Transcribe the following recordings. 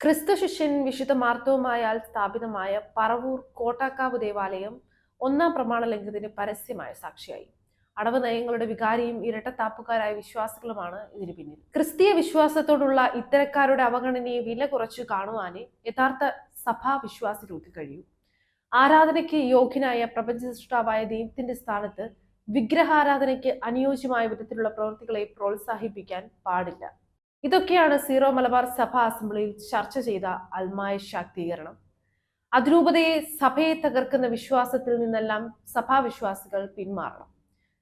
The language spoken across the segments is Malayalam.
ക്രിസ്തു ശിഷ്യൻ വിശുദ്ധ മാർത്തവുമായാൽ സ്ഥാപിതമായ പറവൂർ കോട്ടാക്കാവ് ദേവാലയം ഒന്നാം പ്രമാണ ലംഘനത്തിന് പരസ്യമായ സാക്ഷിയായി. അടവ് നയങ്ങളുടെ വികാരിയും ഇരട്ടത്താപ്പുകാരായ വിശ്വാസികളുമാണ് ഇതിന് പിന്നിൽ. ക്രിസ്തീയ വിശ്വാസത്തോടുള്ള ഇത്തരക്കാരുടെ അവഗണനയെ വില കുറച്ചു കാണുവാനേ യഥാർത്ഥ സഭാ വിശ്വാസികൾക്ക് കഴിയൂ. ആരാധനയ്ക്ക് യോഗ്യനായ പ്രപഞ്ച സൃഷ്ടാവായ ദൈവത്തിന്റെ സ്ഥാനത്ത് വിഗ്രഹാരാധനയ്ക്ക് അനുയോജ്യമായ വിധത്തിലുള്ള പ്രവൃത്തികളെ പ്രോത്സാഹിപ്പിക്കാൻ പാടില്ല. ഇതൊക്കെയാണ് സീറോ മലബാർ സഭ അസംബ്ലിയിൽ ചർച്ച ചെയ്ത അൽമായ ശാക്തീകരണം. അതിരൂപതയെ സഭയെ തകർക്കുന്ന വിശ്വാസത്തിൽ നിന്നെല്ലാം സഭാവിശ്വാസികൾ പിന്മാറണം.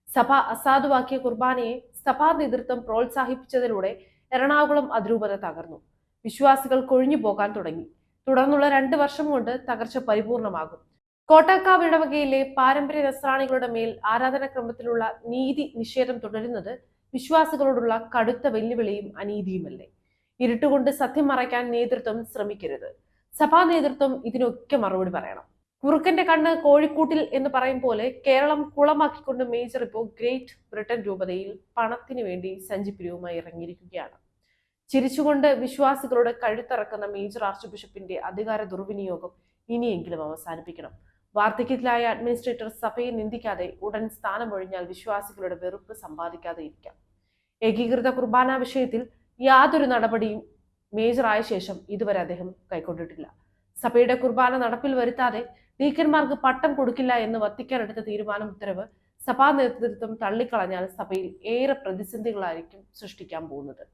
സഭ അസാധുവാക്കിയ കുർബാനയെ സഭാ നേതൃത്വം പ്രോത്സാഹിപ്പിച്ചതിലൂടെ എറണാകുളം അതിരൂപത തകർന്നു. വിശ്വാസികൾ കൊഴിഞ്ഞു പോകാൻ തുടങ്ങി. തുടർന്നുള്ള രണ്ട് വർഷം കൊണ്ട് തകർച്ച പരിപൂർണമാകും. കോട്ടാക്കാവ് ഇടവകയിലെ പാരമ്പര്യ നസ്രാണികളുടെ മേൽ ആരാധനാക്രമത്തിലുള്ള നീതി നിഷേധം തുടരുന്നത് വിശ്വാസികളോടുള്ള കടുത്ത വെല്ലുവിളിയും അനീതിയുമല്ലേ? ഇരുട്ടുകൊണ്ട് സത്യം മറയ്ക്കാൻ നേതൃത്വം ശ്രമിക്കരുത്. സഭാ നേതൃത്വം ഇതിനൊക്കെ മറുപടി പറയണം. കുറുക്കന്റെ കണ്ണ് കോഴിക്കൂട്ടിൽ എന്ന് പറയും പോലെ കേരളം കുളമാക്കിക്കൊണ്ട് മേജർ ഇപ്പോൾ ഗ്രേറ്റ് ബ്രിട്ടൻ രൂപതയിൽ പണത്തിനു വേണ്ടി സഞ്ചിപ്പിരിവുമായി ഇറങ്ങിയിരിക്കുകയാണ്. ചിരിച്ചുകൊണ്ട് വിശ്വാസികളോട് കഴുത്തിറക്കുന്ന മേജർ ആർച്ച് ബിഷപ്പിന്റെ അധികാര ദുർവിനിയോഗം ഇനിയെങ്കിലും അവസാനിപ്പിക്കണം. വാർദ്ധക്യത്തിലായ അഡ്മിനിസ്ട്രേറ്റർ സഭയെ നിന്ദിക്കാതെ ഉടൻ സ്ഥാനമൊഴിഞ്ഞാൽ വിശ്വാസികളുടെ വെറുപ്പ് സമ്പാദിക്കാതെ ഇരിക്കാം. ഏകീകൃത കുർബാന വിഷയത്തിൽ യാതൊരു നടപടിയും മേജറായ ശേഷം ഇതുവരെ അദ്ദേഹം കൈക്കൊണ്ടിട്ടില്ല. സഭയുടെ കുർബാന നടപ്പിൽ വരുത്താതെ ഡീക്കന്മാർക്ക് പട്ടം കൊടുക്കില്ല എന്ന് വത്തിക്കാൻ എടുത്ത തീരുമാനം ഉത്തരവ് സഭാ നേതൃത്വം തള്ളിക്കളഞ്ഞാൽ സഭയിൽ ഏറെ പ്രതിസന്ധികളായിരിക്കും സൃഷ്ടിക്കാൻ പോകുന്നത്.